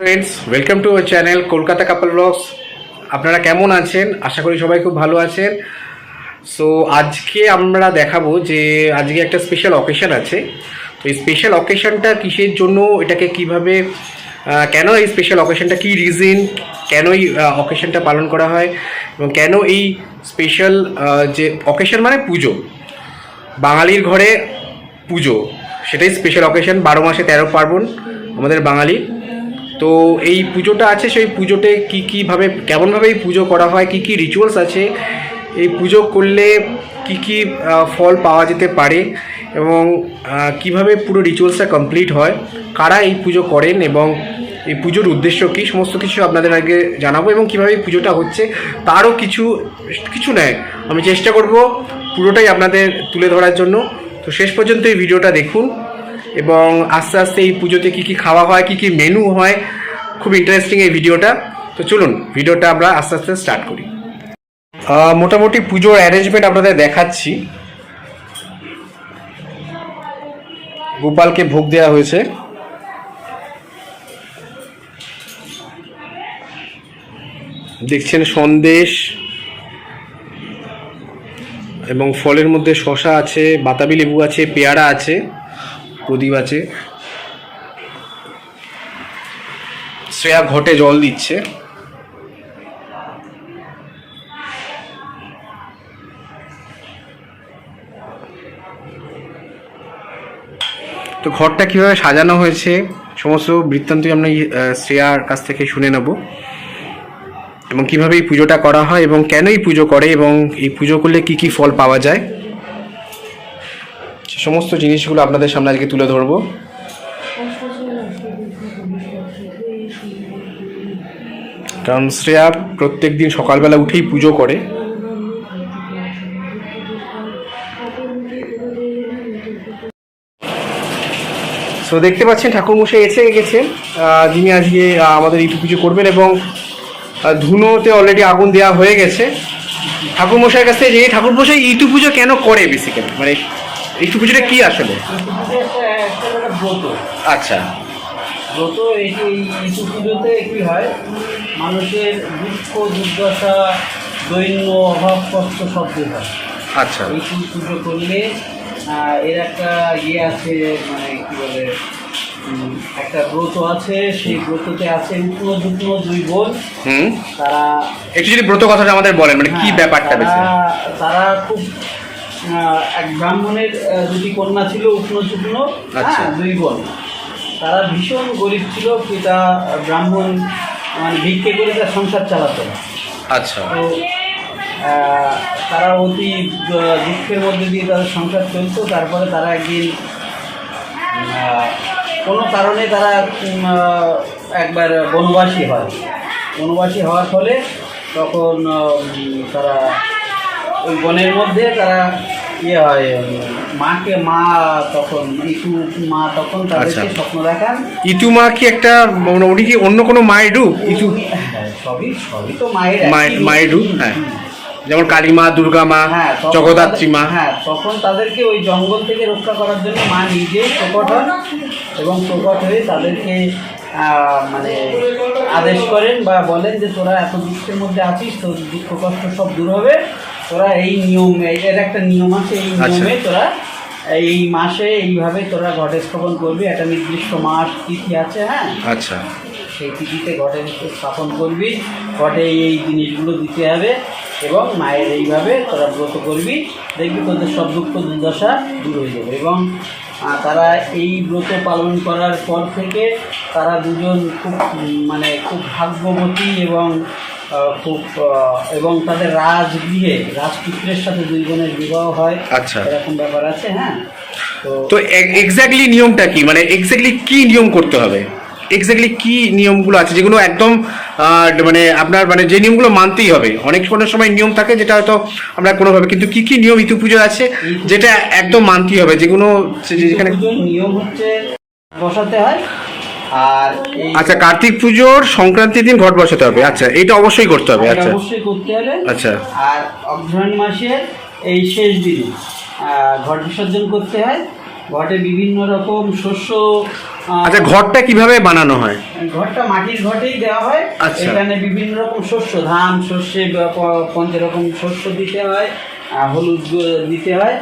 Friends welcome to channel Kolkata couple vlogs আপনারা কেমন আছেন? আশা করি সবাই খুব ভালো আছেন। সো আজকে আমরা দেখাবো যে আজকে একটা স্পেশাল অকেশন আছে। তো এই স্পেশাল অকেশনটা কিসের জন্য, এটাকে কীভাবে কেন এই স্পেশাল অকেশনটা কী রিজন কেন এই অকেশনটা পালন করা হয় এবং কেন এই স্পেশাল যে অকেশন মানে পুজো। বাঙালির ঘরে পুজো। সেটাই স্পেশাল অকেশন বারো মাসে তেরো পার্বণ, আমাদের বাঙালির তো এই পুজোটা আছে, সেই পুজোতে কী কীভাবে কেমনভাবে এই পুজো করা হয়, কী কী রিচুয়ালস আছে, এই পুজো করলে কী কী ফল পাওয়া যেতে পারে এবং কীভাবে পুরো রিচুয়ালসটা কমপ্লিট হয়, কারা এই পুজো করেন এবং এই পুজোর উদ্দেশ্য কী, সমস্ত কিছু আপনাদের আগে জানাব এবং কীভাবে এই পুজোটা হচ্ছে, তারও কিছু কিছু নেয়, আমি চেষ্টা করব পুরোটাই আপনাদের তুলে ধরার জন্য। তো শেষ পর্যন্ত এই ভিডিওটা দেখুন। এবং আস্তে আস্তে এই পুজোতে কী কী খাওয়া হয়, কী কী মেনু হয়, খুব ইন্টারেস্টিং এই ভিডিওটা তো চলুন ভিডিওটা আমরা আস্তে আস্তে স্টার্ট করি। মোটামুটি পুজোর অ্যারেঞ্জমেন্ট আপনাদের দেখাচ্ছি। গোপালকে ভোগ দেওয়া হয়েছে। দেখছেন সন্দেশ এবং ফলের মধ্যে শশা আছে, বাতাবি লেবু আছে, পেয়ারা আছে। প্রদীপ আছে। শ্রেয়া ঘটে জল দিচ্ছে। তো ঘরটা কীভাবে সাজানো হয়েছে, সমস্ত বৃত্তান্তই আমরা শ্রেয়ার কাছ থেকে শুনে নেব। এবং কীভাবে এই পুজোটা করা হয় এবং কেন এই পুজো করে এবং এই পুজো করলে কি কি ফল পাওয়া যায়? সমস্ত জিনিসগুলো আপনাদের সামনে আজকে তুলে ধরবো। কারণ শ্রেয়া প্রত্যেক দিন সকালবেলা উঠেই পুজো করে। সো দেখতে পাচ্ছেন ঠাকুরমশাই এসে গেছেন। যিনি আজকে আমাদের ইটু পুজো করবেন এবং ধুনোতে অলরেডি আগুন দেওয়া হয়ে গেছে। ঠাকুরমশাইয়ের কাছ থেকে যে ঠাকুরমশাই ইটু পুজো কেন করে বেসিক্যালি মানে ইটু পুজোটা কি আসলে ব্রত আচ্ছা। ব্রত এই ইস্যু পুজোতে কী হয় মানুষের দুঃখ দুর্দশা দৈন্য অভাব কষ্ট সব দূর হয়। আচ্ছা। এই পু- পুজো করলে এর একটা ইয়ে আছে মানে কী বলে একটা ব্রত আছে সেই ব্রততে আছে উষ্ণ যুগ্ন দুই বোন। হুম। তারা একটু যদি ব্রত কথাটা আমাদের বলেন মানে কি হ্যাঁ, ব্যাপারটা তারা খুব এক ব্রাহ্মণের দুটি কন্যা ছিল উষ্ণ শুকন আচ্ছা। দুই বোন। তারা ভীষণ গরিব ছিল পিতা ব্রাহ্মণ মানে ভিক্ষে করে তার সংসার চালাতো। আচ্ছা। তো তারা অতি দুঃখের মধ্যে দিয়ে তাদের সংসার চলতো। তারপরে তারা একদিন কোনো কারণে তারা একবার বনবাসী হয়। বনবাসী হওয়ার ফলে তখন তারা ওই বনের মধ্যে তারা ইয়ে হয় মাকে মা তখন ইটু মা তখন তাদেরকে আচ্ছা। স্বপ্ন দেখান। ইটু মা কি একটা মানে উনি কি অন্য কোনো মায়ের রূপ? ইটু হ্যাঁ, সবই সবই তো মায়ের মায়ের রূপ হ্যাঁ। যেমন কালী মা দুর্গা মা হ্যাঁ জগদ্ধাত্রী মা হ্যাঁ তখন তাদেরকে ওই জঙ্গল থেকে রক্ষা করার জন্য মা নিজেই প্রকট হন এবং প্রকট হয়ে তাদেরকে মানে আদেশ করেন বা বলেন যে তোরা এত দুঃখের মধ্যে আছিস তোর দুঃখ কষ্ট সব দূর হবে। তোরা এই নিয়ম এর একটা নিয়ম আছে এই আচ্ছা। নিয়মে তোরা এই মাসে এইভাবে তোরা ঘটে স্থাপন করবি। একটা নির্দিষ্ট মাস তিথি আছে হ্যাঁ? আচ্ছা। সেই তিথিতে ঘটে স্থাপন করবি। ঘটে এই জিনিসগুলো দিতে হবে এবং মায়ের এইভাবে তোরা ব্রত করবি। দেখবি তোদের সব দুঃখ দুর্দশা দূর হয়ে যাবে এবং তারা এই ব্রত পালন করার পর থেকে তারা দুজন খুব মানে খুব ভাগ্যবতী এবং খুব এবং তাদের রাজগৃহে রাজপুত্রের সাথে দুই বোনের বিবাহ হয়। আচ্ছা। এরকম ব্যাপার আছে হ্যাঁ? তো এক্স্যাক্টলি নিয়মটা কি? মানে এক্স্যাক্টলি কি নিয়ম করতে হবে? এক্স্যাক্টলি কি নিয়মগুলো আছে? যেগুলো একদম মানে আপনার মানে যে নিয়মগুলো মানতেই হবে। অনেক কোনো সময় নিয়ম থাকে যেটা হয়তো আমরা কোনোভাবে কিন্তু কি কি নিয়ম ইতু পুজো আছে যেটা একদম মানতেই হবে? যেগুলো যেখানে নিয়ম হচ্ছে বসাতে হয় আর আচ্ছা কার্তিক পুজোর সংক্রান্তির দিন ঘট বসাতে হবে। আচ্ছা এটা অবশ্যই করতে হবে আচ্ছা। অবশ্যই করতে হবে আচ্ছা। আর অগ্রহায়ণ মাসের এই শেষ দিনে ঘট বিসর্জন করতে হয়। ঘটে বিভিন্ন রকম শস্য আচ্ছা ঘরটা কীভাবে বানানো হয়? ঘরটা মাটির ঘটেই দেওয়া হয়। আচ্ছা। এখানে বিভিন্ন রকম শস্য ধান শস্যে পঞ্চ রকম শস্য দিতে হয় হলুদ দিতে হয়।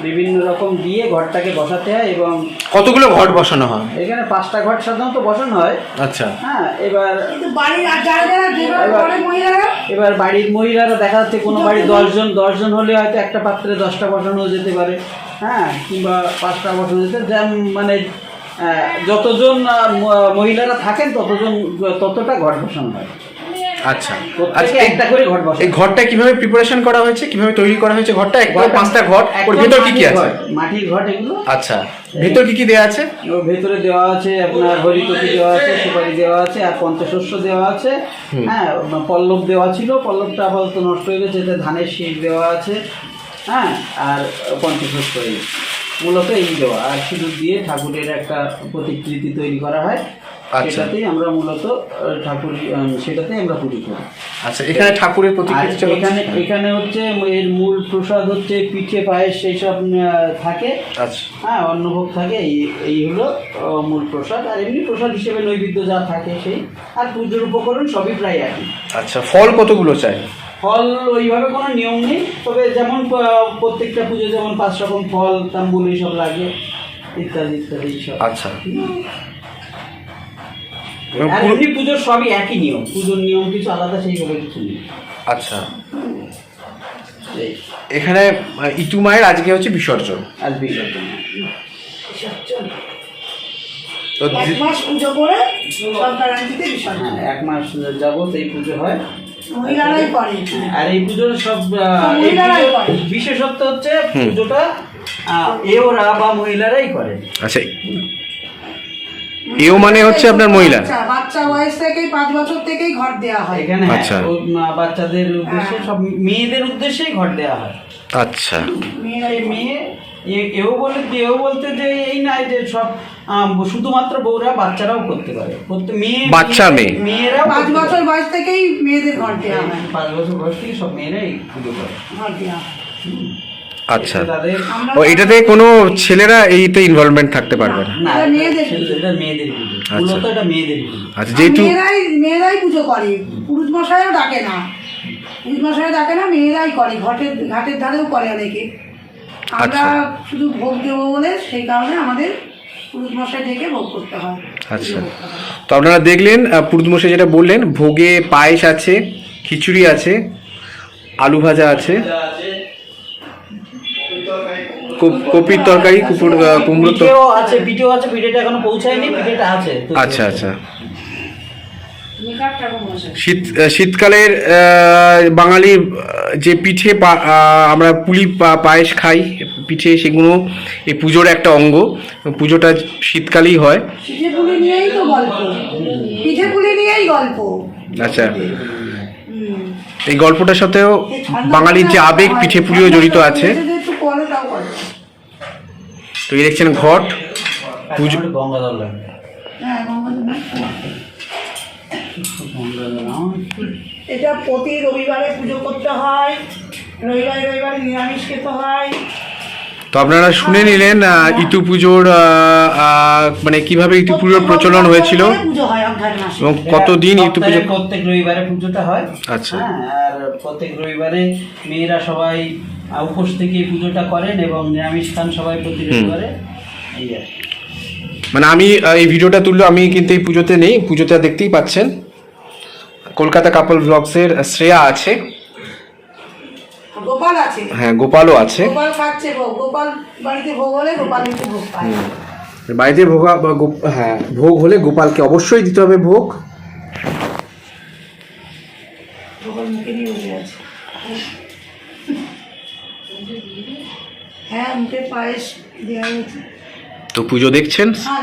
বিভিন্ন রকম দিয়ে ঘরটাকে বসাতে হয় এবং কতগুলো ঘট বসানো হয়? এখানে পাঁচটা ঘর সাধারণত বসানো হয়। আচ্ছা। হ্যাঁ এবার বাড়ির এবার বাড়ির মহিলারা দেখা যাচ্ছে কোনো বাড়ি দশজন দশজন হলে হয়তো একটা পাত্রে দশটা বসানো যেতে পারে। হ্যাঁ কিংবা পাঁচটা বসানো যেতে যেমন মানে যতজন ম- মহিলারা থাকেন ততজন ততটা ঘট বসানো হয়। আচ্ছা। আচ্ছা একটা করে ঘট বসানো এই ঘরটা কীভাবে প্রিপারেশন করা হয়েছে কীভাবে তৈরি করা হয়েছে ঘরটা একদম পাঁচটা ঘর ওর ভেতর কি কি আছে? মাটির ঘট এগুলো। আচ্ছা ভেতর কি কি দেওয়া আছে? ওর ভেতরে দেওয়া আছে আপনার হরিতকি দেওয়া আছে সুপারি দেওয়া আছে আর পঞ্চশস্য দেওয়া আছে। হ্যাঁ পল্লব দেওয়া ছিল পল্লবটা আপাতত নষ্ট হয়ে গেছে এতে ধানের শীষ দেওয়া আছে। হ্যাঁ আর পঞ্চশস্য মূলত এই দেওয়া। আর সিঁদুর দিয়ে ঠাকুরের একটা প্রতিকৃতি তৈরি করা হয়। সেটাতেই আমরা মূলত ঠাকুর সেটাতেই আমরা পুজো করি। আচ্ছা এখানে ঠাকুরের প্রতিকৃতি এখানে এখানে হচ্ছে এর মূল প্রসাদ হচ্ছে পিঠে পায়েস সেই সব থাকে। আচ্ছা। হ্যাঁ অন্নভোগ থাকে এই এই হলো মূল প্রসাদ। আর এমনি প্রসাদ হিসেবে নৈবেদ্য যা থাকে সেই। আর পুজোর উপকরণ সবই প্রায় একই। আচ্ছা ফল কতগুলো চাই? ফল ওইভাবে কোনো নিয়ম নেই। তবে যেমন প্রত্যেকটা পুজো যেমন পাঁচ রকম ফল তাম্বুল এইসব লাগে ইত্যাদি ইত্যাদি সব আচ্ছা। আর এমনি পুজোর সবই একই নিয়ম। পুজোর নিয়ম কিছু আলাদা সেইভাবে কিছু নেই। আচ্ছা। এখানে আহ, ইটু মায়ের আজকে হচ্ছে বিসর্জন। আজ বিসর্জন। তো এক মাস পুজো করে সরকারান্তিতে বিসর্জন। হ্যাঁ এক মাস যাবত এই পুজো হয়। মহিলারাই করে আর এই পুজোর সব মহিলারাই করে। বিশেষত্ব হচ্ছে পুজোটা আহ, এওরা বা মহিলারাই করে। আচ্ছা এও মানে হচ্ছে আপনার মহিলা? বাচ্চা বাচ্চা বয়স থেকেই পাঁচ বছর থেকেই ঘর দেওয়া হয়। এখানে হ্যাঁ, আচ্ছা। বাচ্চাদের উদ্দেশ্যে সব মেয়েদের উদ্দেশ্যেই ঘর দেওয়া হয়। আচ্ছা। মেয়ে এ- এও বলে এও বলতে যে এই নয় যে সব শুধুমাত্র বউরা বাচ্চারাও করতে পারে। মেয়ে বাচ্চা মেয়ে। মেয়েরা পাঁচ বছর বয়স থেকেই মেয়েদের ঘর দেওয়া হয়। পাঁচ বছর বয়স থেকে সব মেয়েরাই পুজো করে। ঘর দেওয়া হয়। আচ্ছা। ও এটাতে কোনো ছেলেরা এইতে ইনভলভমেন্ট থাকতে পারবে না? না এটা মেয়েদের মেয়েদের পুজো আচ্ছা। মূলত এটা মেয়েদের পুজো আচ্ছা যেহেতু মেয়েরাই মেয়েরাই পুজো করে। পুরুষ মশাইও ডাকে না। পুরুষ মশাইও ডাকে না মেয়েরাই করে। ঘাটের ঘাটের ধারেও করে অনেকে। আমরা আচ্ছা। শুধু ভোগ দেবো বলে সেই কারণে আমাদের পুরুষ ভোগ করতে হয়। আচ্ছা। তো আপনারা দেখলেন পুরুদমশাই যেটা বললেন ভোগে পায়েস আছে খিচুড়ি আছে। আলু ভাজা আছে। কপির তরকারি কুকুর কুমড়ো তো আছে পিঠেও আছে পিঠেটা এখনও পৌঁছায়নি পিঠেটা আছে। আচ্ছা আচ্ছা। শীত শীতকালের আহ, বাঙালির যে পিঠে পা- আমরা পুলি পা- পায়েস খাই পিঠে সেগুলো এই পুজোর একটা অঙ্গ। পুজোটা শীতকালেই হয়। পিঠে পুলি নিয়েই তো গল্প। পিঠে পুলি নিয়েই গল্প। আচ্ছা। এই গল্পটার সাথেও বাঙালির যে আবেগ পিঠে পুলিও জড়িত আছে। একটু করে তো এই দেখছেন ঘট পুজো গঙ্গাধর হ্যাঁ এটা প্রতি রবিবারে পুজো করতে হয় রবিবারে রবিবারে নিরামিষ খেতে হয়। তো আপনারা শুনে নিলেন আহ, ইতু পুজোর মানে কীভাবে ইতু পুজোর প্রচলন হয়েছিল? হয় এবং কতদিন ইতু পুজো প্রত্যেক রবিবারে পুজোটা হয়। আচ্ছা। হ্যাঁ আর প্রত্যেক রবিবারে মেয়েরা সবাই উপোস থেকে পুজোটা করেন এবং নিরামিষ খান সবাই প্রতি রবিবারে এই আর মানে আমি এই ভিডিওটা তুললো আমি কিন্তু এই পুজোতে নেই পুজোতে দেখতেই পাচ্ছেন। কলকাতা কাপল ব্লগসের শ্রেয়া আছে। গোপাল আছে। হ্যাঁ গোপালও আছে। গোপাল খাচ্ছে গোপাল বাড়িতে ভোগ হলে গোপাল একটু ভোগ পায়। বাড়িতে ভোগা হ্যাঁ ভোগ হলে গোপালকে অবশ্যই দিতে হবে ভোগ। গোপাল মুখে নিয়ে বসে আছে। হ্যাঁ মুখে পায়েস দেওয়া হয়েছে। তো পুজো দেখছেন? হ্যাঁ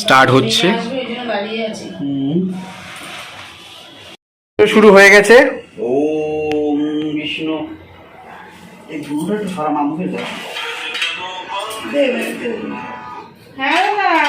স্টার্ট হচ্ছে। শুরু হয়ে গেছে। ওম বিষ্ণু। এই একটু সরা মামুকে হ্যাঁ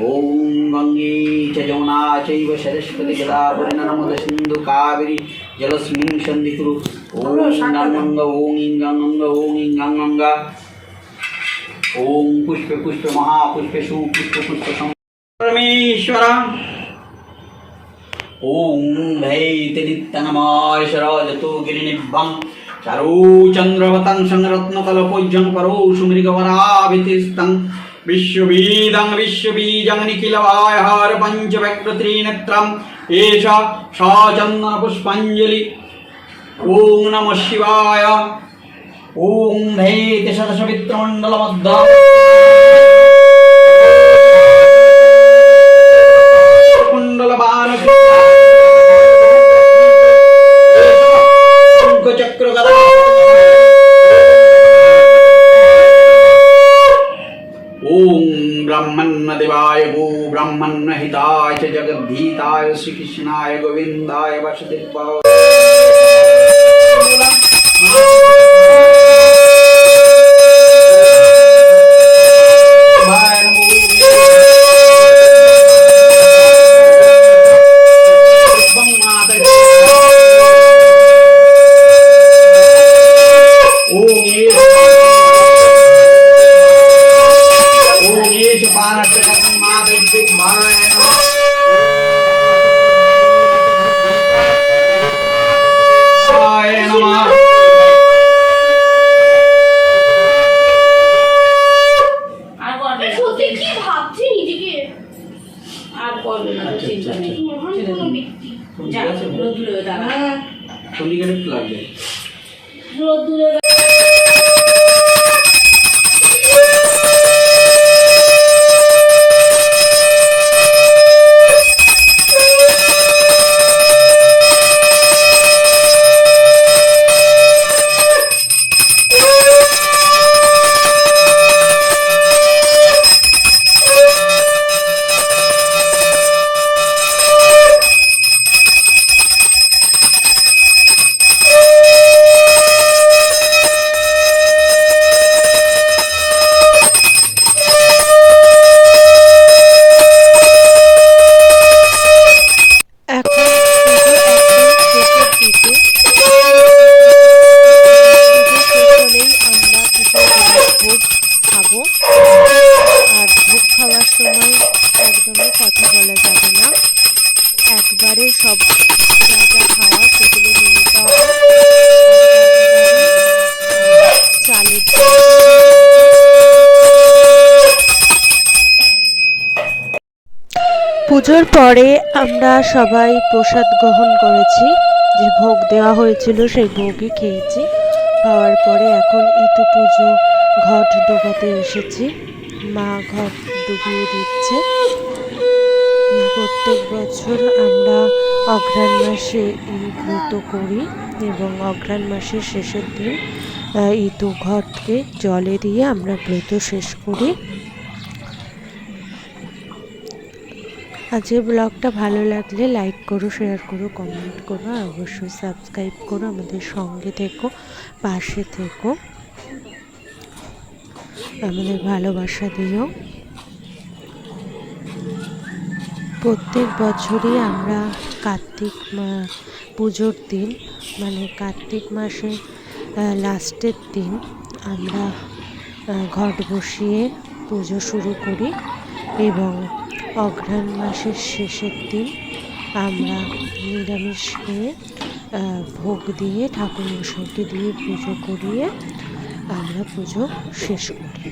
ॐ गङ्गे च यमुना चैव सरस्वती गदावरि नर्मदा सिन्धु कावेरी जलस्मिन् सन्धिकुरु ॐ गङ्ग ॐ इं गङ्ग ॐ इं गङ्ग ॐ पुष्पे पुष्पे महापुष्पे सुपुष्पे पुष्पे परमेश्वर ॐ भैति नित्यनमायशराजतो गिरिनिभं चारो चन्द्रवतं संरत्नकलपूज्यं परो सुमृगवराभितिस्तं വിശ്വബീജം വിശ്വബീജം നിഖിലവായഹാര പഞ്ചവക്രത്രീനത്രം. ഏഷ ഷാചന്ദ പുഷ്പഞ്ജലി. ഓം നമ ശിവായ. ഓം നൈതി ഷഡശമിത്രമണ്ഡലമദ്ധാ च जगद्गीताय श्रीकृष्णाय गोविन्दाय वसुदेवाय পুজোর পরে আমরা সবাই প্রসাদ গ্রহণ করেছি। যে ভোগ দেওয়া হয়েছিল সেই ভোগই খেয়েছি। খাওয়ার পরে এখন ইটু পুজো ঘট ডোবাতে এসেছি। মা ঘট ডুবিয়ে দিচ্ছে। প্রত্যেক বছর আমরা অঘ্রাণ মাসে এই ব্রত করি এবং অঘ্রাণ মাসের শেষের দিন ইতু ঘটকে জলে দিয়ে আমরা ব্রত শেষ করি। আজকের ব্লগটা ভালো লাগলে লাইক করো, শেয়ার করো, কমেন্ট করো, আর অবশ্যই সাবস্ক্রাইব করো আমাদের সঙ্গে থেকো, পাশে থেকো। আমাদের ভালোবাসা দিও। প্রত্যেক বছরই আমরা কার্তিক পুজোর দিন মানে কার্তিক মাসে লাস্টের দিন আমরা ঘট বসিয়ে পুজো শুরু করি এবং অঘ্রাণ মাসের শেষের দিন আমরা নিরামিষ খেয়ে ভোগ দিয়ে, ঠাকুর মশাইকে দিয়ে পুজো করিয়ে আমরা পুজো শেষ করি।